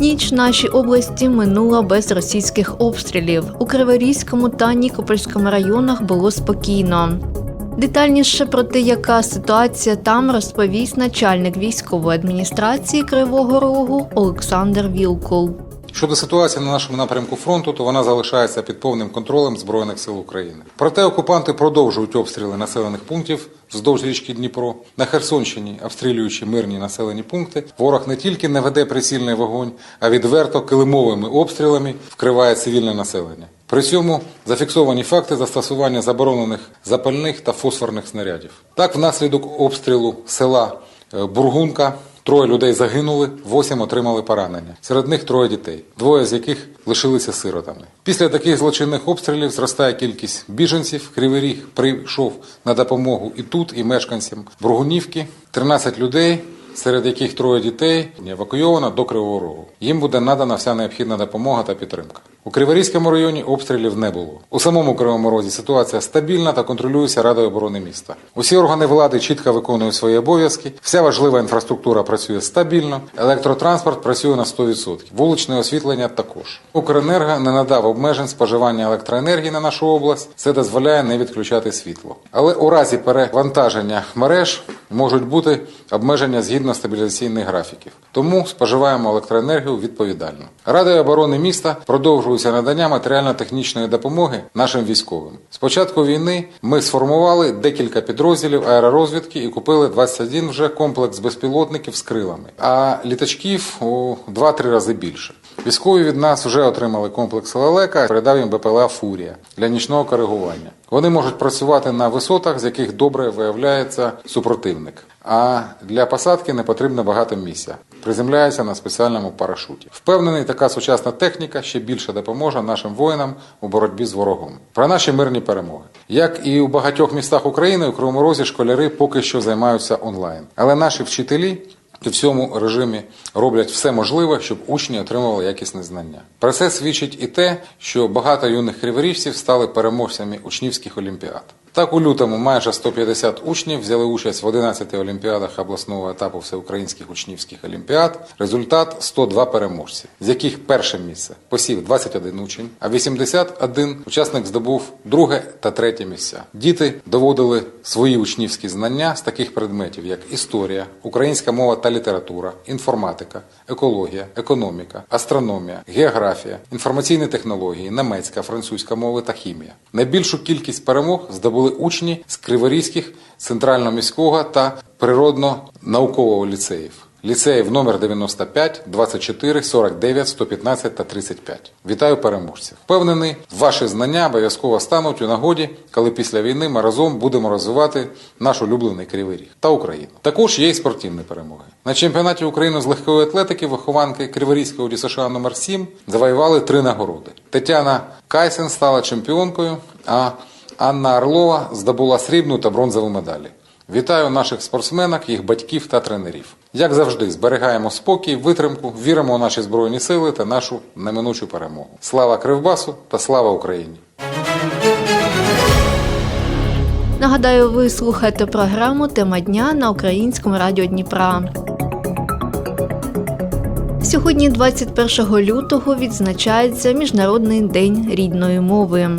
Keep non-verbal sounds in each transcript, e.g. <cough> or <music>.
Ніч нашій області минула без російських обстрілів. У Криворізькому та Нікопольському районах було спокійно. Детальніше про те, яка ситуація там розповість начальник військової адміністрації Кривого Рогу Олександр Вілкул. Щодо ситуації на нашому напрямку фронту, то вона залишається під повним контролем Збройних сил України. Проте окупанти продовжують обстріли населених пунктів вздовж річки Дніпро. На Херсонщині, обстрілюючи мирні населені пункти, ворог не тільки не веде прицільний вогонь, а відверто килимовими обстрілами вкриває цивільне населення. При цьому зафіксовані факти застосування заборонених запальних та фосфорних снарядів. Так, внаслідок обстрілу села е, Бургунка Троє людей загинули, восім отримали поранення. Серед них троє дітей, двоє з яких лишилися сиротами. Після таких злочинних обстрілів зростає кількість біженців. Кривий Ріг прийшов на допомогу і тут, і мешканцям Бургунівки. 13 людей, серед яких троє дітей, евакуйовано до Кривого Рогу. Їм буде надана вся необхідна допомога та підтримка. У Криворізькому районі обстрілів не було. У самому Кривому Розі ситуація стабільна та контролюється Радою оборони міста. Усі органи влади чітко виконують свої обов'язки. Вся важлива інфраструктура працює стабільно. Електротранспорт працює на 100%. Вуличне освітлення також. Укренерго не надав обмежень споживання електроенергії на нашу область. Це дозволяє не відключати світло. Але у разі перевантаження мереж можуть бути обмеження згідно стабілізаційних графіків. Тому споживаємо електроенергію відповідально. Радою оборони міста продовжується надання матеріально-технічної допомоги нашим військовим. З початку війни ми сформували декілька підрозділів аеророзвідки і купили 21 вже комплекс безпілотників з крилами, а літачків у 2-3 рази більше. Військові від нас вже отримали комплекс лелека, передав їм БПЛА Фурія для нічного коригування. Вони можуть працювати на висотах, з яких добре виявляється супротивник. А для посадки не потрібно багато місця. Приземляється на спеціальному парашуті. Впевнений, така сучасна техніка ще більше допоможе нашим воїнам у боротьбі з ворогом. Про наші мирні перемоги. Як і у багатьох містах України, у Кривому Розі школяри поки що займаються онлайн. Але наші вчителі в цьому режимі роблять все можливе, щоб учні отримували якісне знання. Про це свідчить і те, що багато юних криворіжців стали переможцями учнівських олімпіад. Так, у лютому майже 150 учнів взяли участь в 11 олімпіадах обласного етапу всеукраїнських учнівських олімпіад. Результат 102 переможці, з яких перше місце посів 21 учень, а 81 учасник здобув друге та третє місця. Діти доводили свої учнівські знання з таких предметів, як історія, українська мова та література, інформатика, екологія, економіка, астрономія, географія, інформаційні технології, немецька, французька мови та хімія. Найбільшу кількість перемог здобули учні з Криворізьких, центрально-міського та природно-наукового ліцеїв. Ліцеїв номер 95, 24, 49, 115 та 35. Вітаю переможців. Впевнений, ваші знання обов'язково стануть у нагоді, коли після війни ми разом будемо розвивати наш улюблений Кривий Ріг та Україну. Також є й спортивні перемоги. На чемпіонаті України з легкої атлетики вихованки Криворізького ДЮСШ номер 7 завоювали три нагороди. Тетяна Кайсен стала чемпіонкою, а Анна Орлова здобула срібну та бронзову медалі. Вітаю наших спортсменок, їх батьків та тренерів. Як завжди, зберігаємо спокій, витримку, віримо у наші збройні сили та нашу неминучу перемогу. Слава Кривбасу та слава Україні! Нагадаю, ви слухаєте програму Тема дня на українському радіо Дніпра. Сьогодні, 21 лютого, відзначається Міжнародний день рідної мови.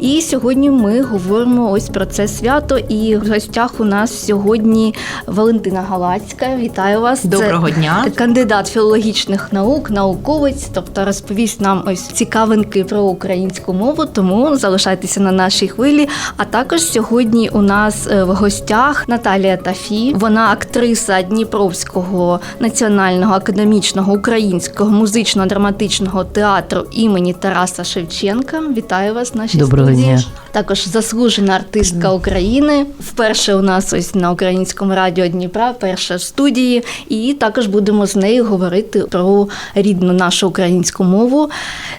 І сьогодні ми говоримо ось про це свято. І в гостях у нас сьогодні Валентина Галацька. Вітаю вас. Це Доброго дня. Кандидат філологічних наук, науковець, тобто розповість нам ось цікавинки про українську мову. Тому залишайтеся на нашій хвилі. А також сьогодні у нас е, в гостях Наталія Тафі. Вона актриса Дніпровського національного академічного українського музично-драматичного театру імені Тараса Шевченка. Вітаю вас, в нашій Доброго опитування. Також заслужена артистка України. Вперше у нас ось на українському радіо Дніпра, перша в студії. І також будемо з нею говорити про рідну нашу українську мову.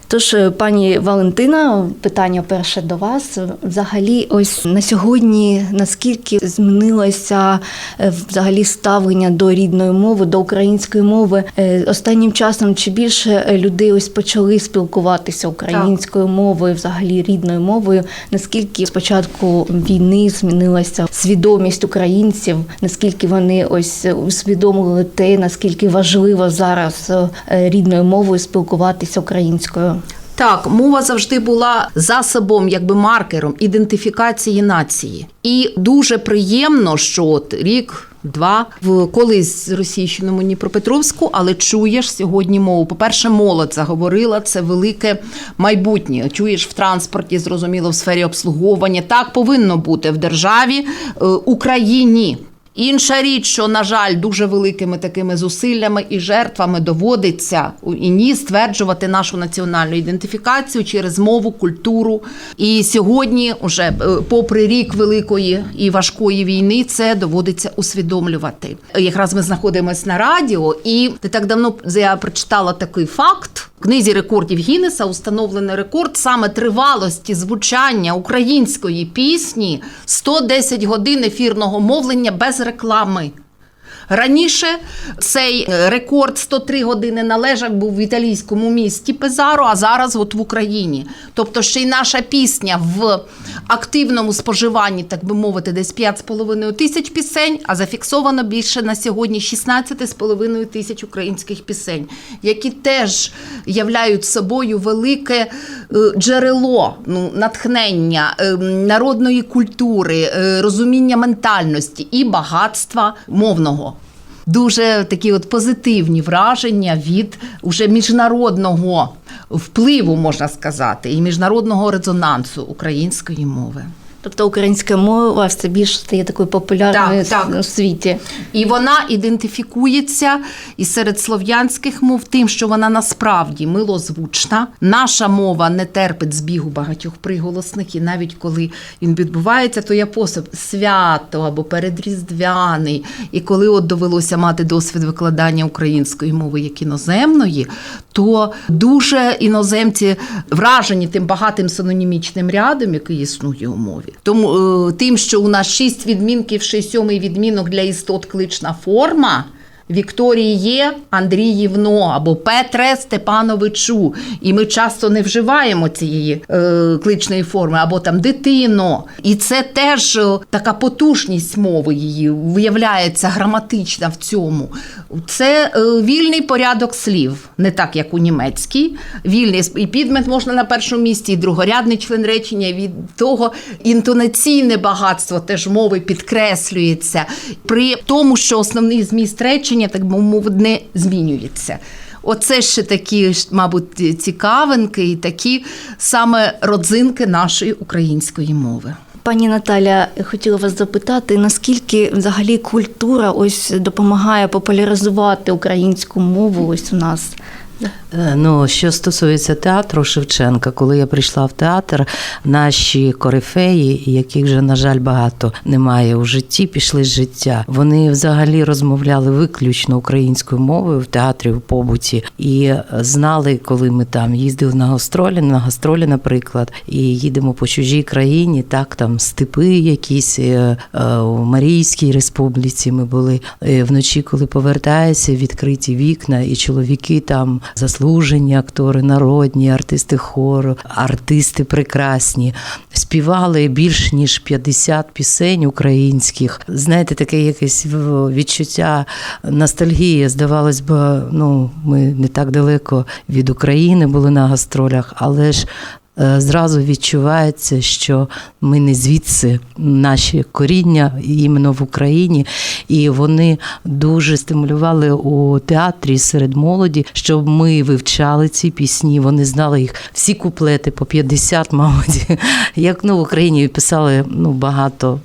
Тож, е, пані Валентина, питання перше до вас. Взагалі, ось на сьогодні наскільки змінилося е, взагалі ставлення до рідної мови, до української мови Е, останнім часом чи більше людей ось почали спілкуватися українською мовою, взагалі рідною мовою? Наскільки з початку війни змінилася свідомість українців? Наскільки вони ось усвідомили те, наскільки важливо зараз е, рідною мовою спілкуватися українською? Так, мова завжди була засобом, якби маркером ідентифікації нації. І дуже приємно, що от рік. Два в колись російщиному Дніпропетровську, але чуєш сьогодні мову. По-перше, молодь заговорила це велике майбутнє. Чуєш в транспорті, зрозуміло, в сфері обслуговування. Так повинно бути в державі е, Україні. Інша річ, що на жаль, дуже великими такими зусиллями і жертвами доводиться у іні стверджувати нашу національну ідентифікацію через мову, культуру. І сьогодні, уже е, попри рік великої і важкої війни, це доводиться усвідомлювати. Якраз ми знаходимося на радіо, і не так давно я прочитала такий факт. В книзі рекордів Гіннеса установлений рекорд саме тривалості звучання української пісні 110 годин ефірного мовлення без реклами. Раніше цей е, рекорд 103 години належав був в італійському місті Пезаро, а зараз от в Україні. Тобто, ще й наша пісня в активному споживанні, так би мовити, десь 5,5 тисяч пісень, а зафіксовано більше на сьогодні 16,5 тисяч українських пісень, які теж являють собою велике е, джерело ну, натхнення е, народної культури, розуміння ментальності і багатства мовного. Дуже такі от позитивні враження від уже міжнародного впливу, можна сказати, і міжнародного резонансу української мови. Тобто українська мова все більше стає такою популярною Так, так. у світі. І вона ідентифікується і серед слов'янських мов тим, що вона насправді милозвучна. Наша мова не терпить збігу багатьох приголосних, і навіть коли він відбувається, то є посіб свято або передріздвяний. І коли от довелося мати досвід викладання української мови як іноземної, то дуже іноземці вражені тим багатим синонімічним рядом, який існує у мові. Тому е, тим, що у нас шість відмінків, ще сьомий відмінок для істот клична форма. Вікторії Андріївно або Петре Степановичу. І ми часто не вживаємо цієї е, кличної форми, або там дитино. І це теж е, така потужність мови її виявляється граматична в цьому. Це е, вільний порядок слів, не так як у німецькій. Вільний і підмет можна на першому місці, і другорядний член речення. Від того інтонаційне багатство теж мови підкреслюється при тому, що основний зміст речення, так би мовити, не змінюється. Оце ще такі, мабуть, цікавинки і такі саме родзинки нашої української мови. Пані Наталя, хотіла вас запитати, наскільки взагалі культура ось допомагає популяризувати українську мову ось у нас? Е, Ну, що стосується театру Шевченка, коли я прийшла в театр, наші корифеї, яких вже, на жаль, багато немає у житті, пішли з життя. Вони взагалі розмовляли виключно українською мовою в театрі в побуті і знали, коли ми там їздили на гастролі, на гастролі, наприклад, і їдемо по чужій країні, так там степи якісь е, е, у Марійській республіці. Ми були е, вночі, коли повертаєшся, відкриті вікна, і чоловіки там заслужені актори, народні, артисти хору, артисти прекрасні. Співали більш ніж 50 пісень українських. Знаєте, таке якесь відчуття ностальгії. Здавалось би, ну ми не так далеко від України були на гастролях, але ж. Е, Зразу відчувається, що ми не звідси, наші коріння іменно в Україні, і вони дуже стимулювали у театрі серед молоді, щоб ми вивчали ці пісні. Вони знали їх всі куплети по 50, <laughs> мабуть. Як ну в Україні писали ну багато.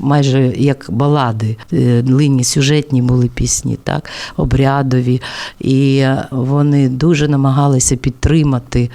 Майже як балади, Е, длинні сюжетні були пісні, так обрядові, і вони дуже намагалися підтримати е,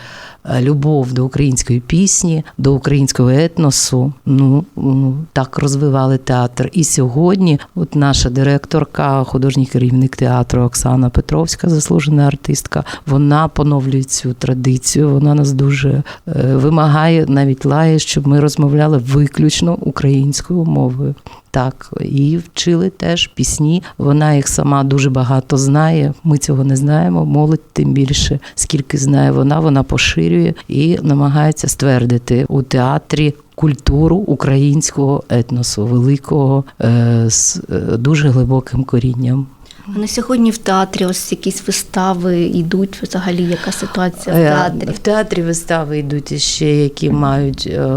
любов до української пісні, до українського етносу. Ну, ну так розвивали театр. І сьогодні, от наша директорка, художній керівник театру Оксана Петровська, заслужена артистка, вона поновлює цю традицію. Вона нас дуже е, вимагає, навіть лає, щоб ми розмовляли виключно українською мовою. Так, і вчили теж пісні. Вона їх сама дуже багато знає. Ми цього не знаємо. Молодь тим більше, скільки знає вона, вона поширює і намагається ствердити у театрі. Культуру українського етносу, великого е, з е, дуже глибоким корінням. А на сьогодні в театрі ось якісь вистави йдуть. Взагалі, яка ситуація в Е, театрі? В театрі вистави йдуть іще, які мають е,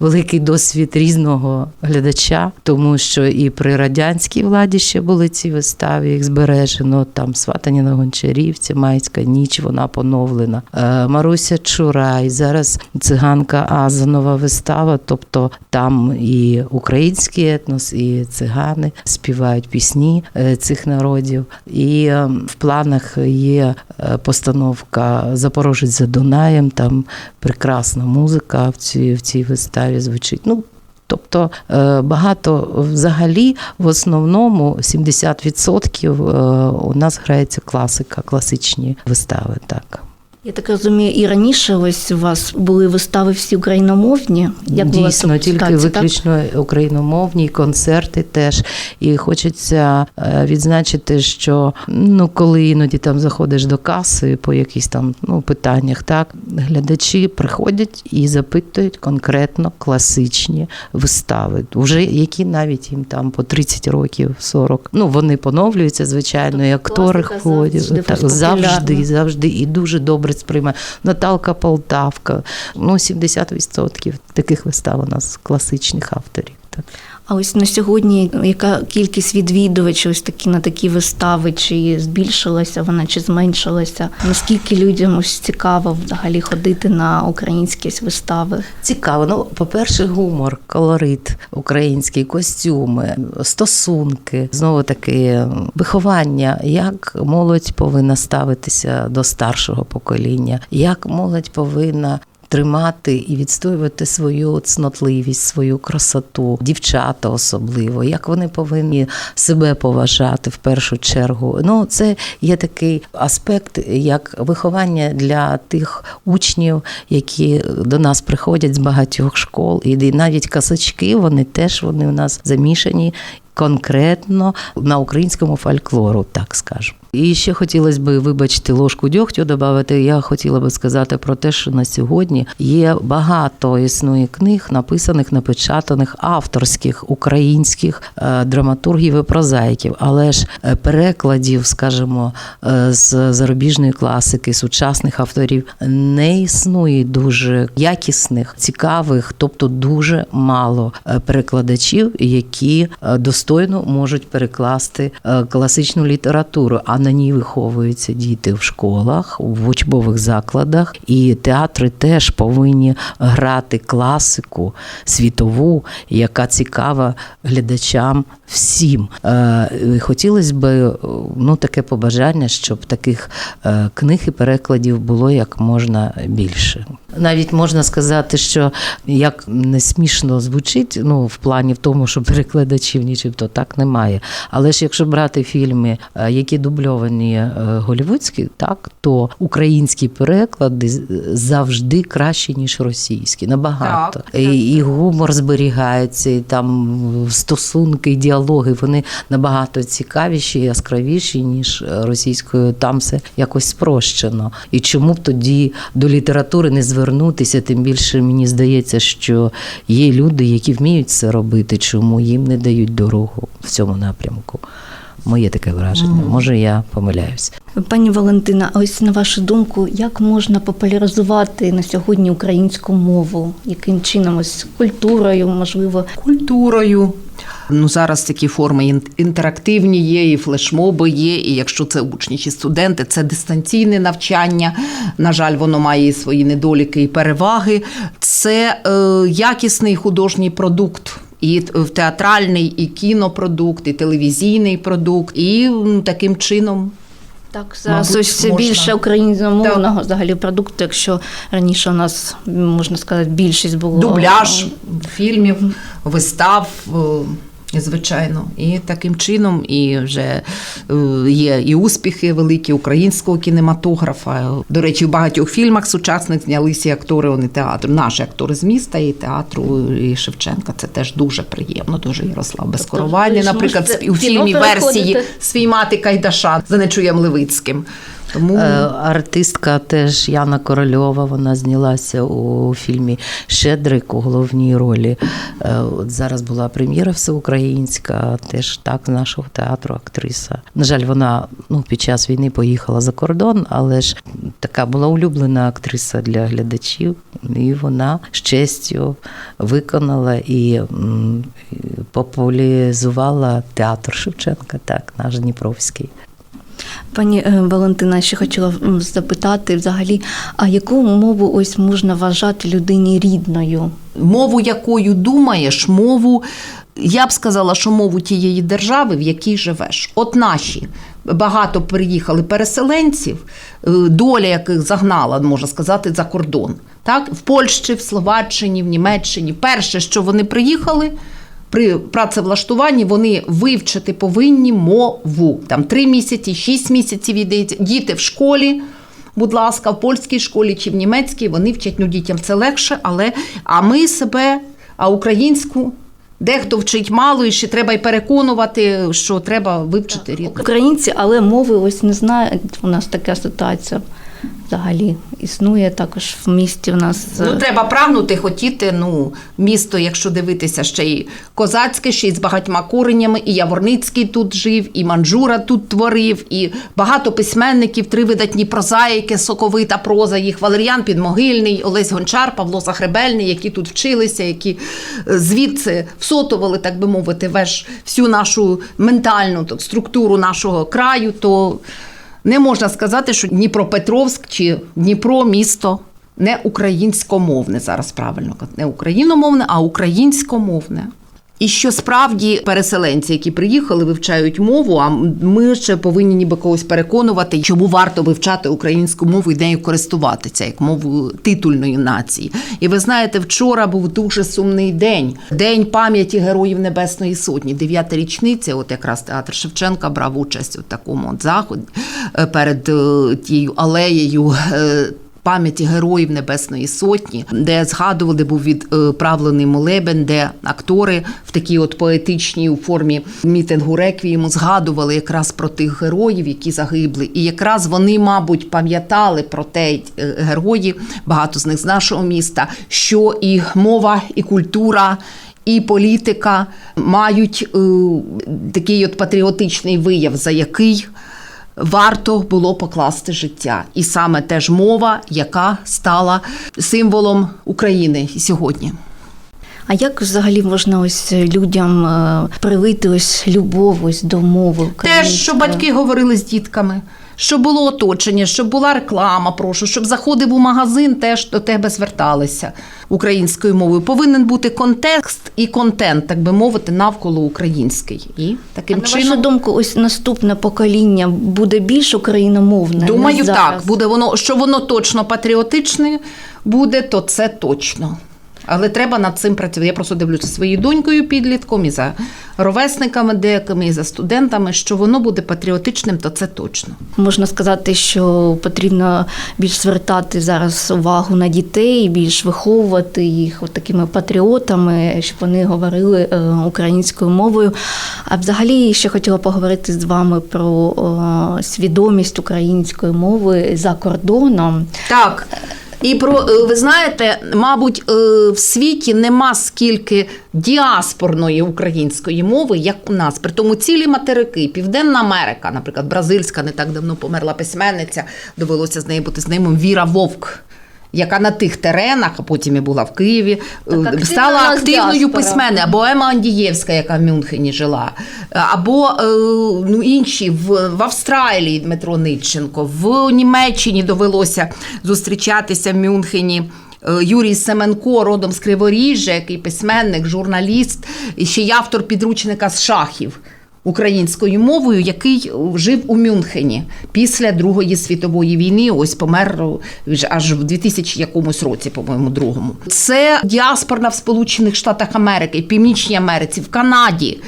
великий досвід різного глядача, тому що і при радянській владі ще були ці вистави, їх збережено. Там сватання на гончарівці, майська ніч, вона поновлена. Е, Маруся Чурай, зараз циганка Азанова вистава. Тобто там і український етнос, і цигани співають пісні е, цих народів. І е, в планах є е, постановка Запорожець за Дунаєм. Там прекрасна музика в цій, в цій виставі звучить. Ну, Тобто е, багато взагалі в основному 70% е, у нас грається класика, класичні вистави. Так. Я так розумію, і раніше ось у вас були вистави всі україномовні. Як Дійсно, тільки ситуація, так? виключно україномовні концерти теж. І хочеться е, відзначити, що ну коли іноді там заходиш до каси по якихось там ну питаннях, так глядачі приходять і запитують конкретно класичні вистави, вже які навіть їм там по 30 років, 40. Ну вони поновлюються, звичайно, і актори класика ходять завжди завжди, завжди і дуже добре сприймає. Наталка Полтавка. Ну, 70% таких вистав у нас класичних авторів. Так. А ось на сьогодні яка кількість відвідувачів ось такі на такі вистави? Чи збільшилася вона, чи зменшилася? Наскільки людям ось цікаво взагалі ходити на українські вистави? Цікаво. Ну, по-перше, гумор, колорит український, костюми, стосунки, знову таки виховання, як молодь повинна ставитися до старшого покоління, як молодь повинна. Тримати і відстоювати свою цнотливість, свою красоту, дівчата особливо, як вони повинні себе поважати в першу чергу. Ну, це є такий аспект, як виховання для тих учнів, які до нас приходять з багатьох школ, і навіть казачки, вони теж вони у нас замішані. Конкретно на українському фольклору, так скажемо. І ще хотілося б, вибачте, ложку дьогтю додати. Я хотіла би сказати про те, що на сьогодні є багато існує книг, написаних, напечатаних авторських українських е, драматургів і прозаїків, але ж е, перекладів, скажімо, е, з зарубіжної класики, сучасних авторів не існує дуже якісних, цікавих, тобто дуже мало перекладачів, які достойно можуть перекласти класичну літературу. А на ній виховуються діти в школах, в учбових закладах, і театри теж повинні грати класику світову, яка цікава глядачам всім. Е, Хотілося б ну, таке побажання, щоб таких е, книг і перекладів було як можна більше. Навіть можна сказати, що як не смішно звучить, ну в плані в тому, що перекладачів нічого так немає. Але ж якщо брати фільми, е, які дубльовані е, голівудські, так то українські переклади завжди кращі, ніж російські. Набагато. Так, і, і гумор зберігається, і там стосунки, і діалоги вони набагато цікавіші, яскравіші, ніж е, російською. Там все якось спрощено. І чому б тоді до літератури не звернутися? Тим більше мені здається, що є люди, які вміють це робити, чому їм не дають дорогу в цьому напрямку. Моє таке враження. Може, я помиляюсь. Пані Валентина, а ось на вашу думку, як можна популяризувати на сьогодні українську мову? Яким чином ось культурою, можливо, культурою. Ну зараз такі форми інтерактивні є, і флешмоби є. І якщо це учні чи студенти, це дистанційне навчання. На жаль, воно має і свої недоліки і переваги. Це е, якісний художній продукт. І в театральний, і кінопродукт, і телевізійний продукт, і таким чином Так, зараз ось можна. більше україномовного взагалі продукту, якщо раніше у нас можна сказати більшість було дубляж фільмів, вистав. Звичайно, і таким чином і вже е, є і успіхи великі українського кінематографа. До речі, в багатьох фільмах сучасних знялися і актори вони театру. Наші актори з міста і театру і Шевченка. Це теж дуже приємно. Дуже Ярослав Безкоровальний, ви наприклад, у фільмі версії свій мати Кайдаша за Нечуєм Левицьким. Тому Е, Артистка теж Яна Корольова, вона знялася у фільмі Щедрик у головній ролі. Е, От зараз була прем'єра всеукраїнська, теж так з нашого театру актриса. На жаль, вона ну, під час війни поїхала за кордон, але ж така була улюблена актриса для глядачів, і вона з честю виконала і популяризувала театр Шевченка, так, наш Дніпровський. Пані е, Валентина, ще хотіла запитати взагалі, а яку мову ось можна вважати людині рідною? мову, якою думаєш, мову. Я б сказала, що мову тієї держави, в якій живеш. От наші багато приїхали переселенців, е, доля яких загнала, можна сказати, за кордон. Так? В Польщі, в Словаччині, в Німеччині. Перше, що вони приїхали. При працевлаштуванні вони вивчити повинні мову. Там три місяці, шість місяців йдеться. Діти в школі, будь ласка, в польській школі чи в німецькій вони вчать ну, дітям це легше, але а ми себе, а українську. Дехто вчить мало, і ще треба й переконувати, що треба вивчити рідну. Українці, але мови ось не знають. У нас така ситуація взагалі існує також в місті. У нас е, Ну, треба прагнути, хотіти. Ну, місто, якщо дивитися, ще й козацьке, ще й з багатьма коренями, і Яворницький тут жив, і Манджура тут творив, і багато письменників, три видатні прозаїки, соковита проза їх Валеріан Підмогильний, Олесь Гончар, Павло Загребельний, які тут вчилися, які е, звідси всотували, так би мовити, веш всю нашу ментальну так, структуру нашого краю, то не можна сказати, що Дніпропетровськ чи Дніпро місто не українськомовне зараз правильно не україномовне, а українськомовне. І що справді переселенці, які приїхали, вивчають мову. А ми ще повинні ніби когось переконувати, чому варто вивчати українську мову і нею користуватися як мовою титульної нації. І ви знаєте, вчора був дуже сумний день день пам'яті героїв Небесної Сотні, дев'ята річниця. От якраз театр Шевченка брав участь у такому от заході е, перед е, тією алеєю. Пам'яті героїв Небесної Сотні, де згадували, був відправлений молебен, де актори в такій от поетичній у формі мітингу реквієму згадували якраз про тих героїв, які загибли. І якраз вони, мабуть, пам'ятали про те е, герої, багато з них з нашого міста, що і мова, і культура. І політика мають е, такий от патріотичний вияв, за який варто було покласти життя. І саме теж мова, яка стала символом України сьогодні. А як взагалі можна ось людям е, привити ось любов ось до мови Те, що батьки говорили з дітками. Щоб було оточення, щоб була реклама, прошу, щоб заходив у магазин, теж до тебе зверталися українською мовою. Повинен бути контекст і контент, так би мовити, навколо український. І А таким на вашу чином думку, ось наступне покоління буде більш україномовне? Думаю, так. Буде воно, що воно точно патріотичне буде, то це точно. Але треба над цим працювати. Я просто дивлюся своєю донькою підлітком і за ровесниками деякими, і за студентами, що воно буде патріотичним, то це точно. Можна сказати, що потрібно більш звертати зараз увагу на дітей, більш виховувати їх от такими патріотами, щоб вони говорили е, українською мовою. А взагалі ще хотіла поговорити з вами про е, свідомість української мови за кордоном. Так. І про е, ви знаєте, мабуть, е, в світі нема скільки діаспорної української мови, як у нас. При тому цілі материки, Південна Америка, наприклад, бразильська, не так давно померла письменниця, довелося з нею бути з ним Віра Вовк. Яка на тих теренах, а потім і була в Києві, е, активна стала активною письменницею, або Ема Андієвська, яка в Мюнхені жила, або е, ну, інші в, в Австралії Дмитро Ниченко, в Німеччині довелося зустрічатися в Мюнхені. Е, Юрій Семенко, родом з Криворіжжя, який письменник, журналіст, і ще й автор підручника з шахів. Українською мовою, який жив у Мюнхені після Другої світової війни. Ось помер аж в 2000 якомусь році, по-моєму, другому. Це діаспорна в Сполучених Штатах Америки, Північній Америці, в Канаді.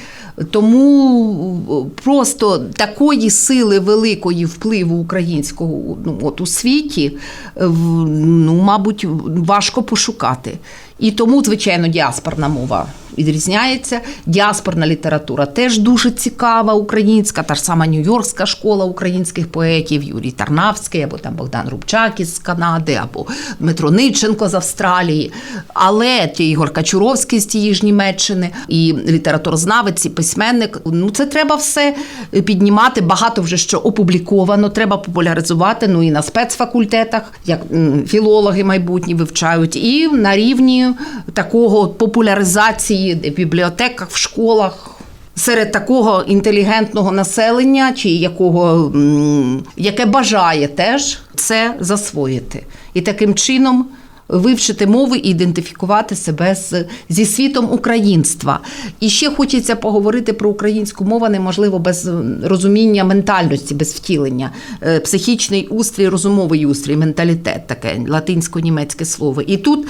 Тому просто такої сили великої впливу українського ну, от у світі, ну, мабуть, важко пошукати. І тому, звичайно, діаспорна мова відрізняється. Діаспорна література теж дуже цікава, українська, та ж сама Нью-Йоркська школа українських поетів, Юрій Тарнавський, або там Богдан Рубчак із Канади, або Дмитро Ниченко з Австралії. Але Ігор Качуровський з тієї ж Німеччини, і літературознавець, і письменник. Ну, це треба все піднімати. Багато вже що опубліковано, треба популяризувати. Ну і на спецфакультетах, як філологи майбутні вивчають, і на рівні такого популяризації в бібліотеках, в школах. Серед такого інтелігентного населення, чи якого яке бажає теж це засвоїти, і таким чином вивчити мови і ідентифікувати себе з, зі світом українства. І ще хочеться поговорити про українську мову неможливо без розуміння ментальності, без втілення. Е, Психічний устрій, розумовий устрій, менталітет, таке латинсько-німецьке слово. І тут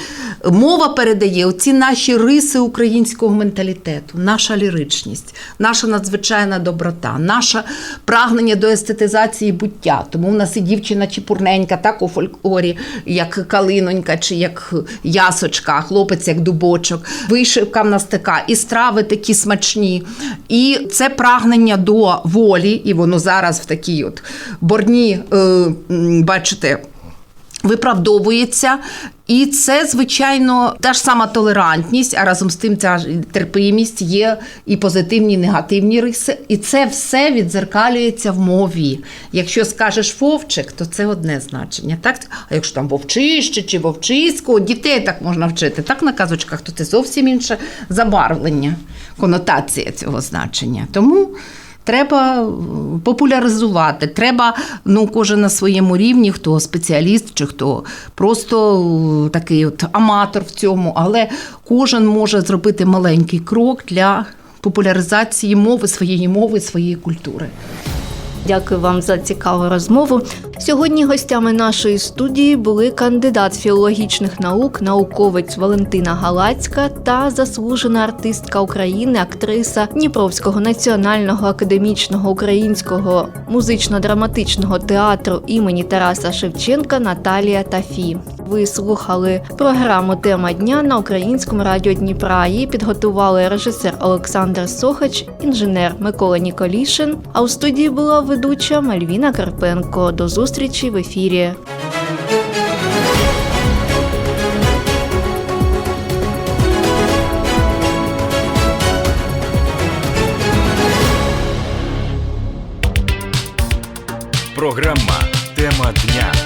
мова передає оці наші риси українського менталітету, наша ліричність, наша надзвичайна доброта, наше прагнення до естетизації буття. Тому в нас і дівчина чепурненька, так у фольклорі, як калинонька чи як ясочка, хлопець як дубочок, вишивка в нас така, і страви такі смачні. І це прагнення до волі, і воно зараз в такій от борні, е, бачите, виправдовується. І це, звичайно, та ж сама толерантність, а разом з тим ця терпимість є і позитивні, і негативні риси. І це все відзеркалюється в мові. Якщо скажеш вовчик, то це одне значення. Так? А якщо там вовчище чи вовчисько, дітей так можна вчити, так на казочках, то це зовсім інше забарвлення, конотація цього значення. Тому. Треба е, популяризувати. Треба ну, кожен на своєму рівні, хто спеціаліст чи хто просто е, такий от аматор в цьому, але кожен може зробити маленький крок для популяризації мови, своєї мови, своєї культури. Дякую вам за цікаву розмову. Сьогодні гостями нашої студії були кандидат філологічних наук, науковець Валентина Галацька та заслужена артистка України, актриса Дніпровського національного академічного українського музично-драматичного театру імені Тараса Шевченка Наталія Тафі. Ви слухали програму Тема дня на українському радіо Дніпра. Її підготували режисер Олександр Сохач, інженер Микола Ніколішин. А у студії була ведуча Мальвіна Карпенко. До зустрічі в ефірі. Програма Тема дня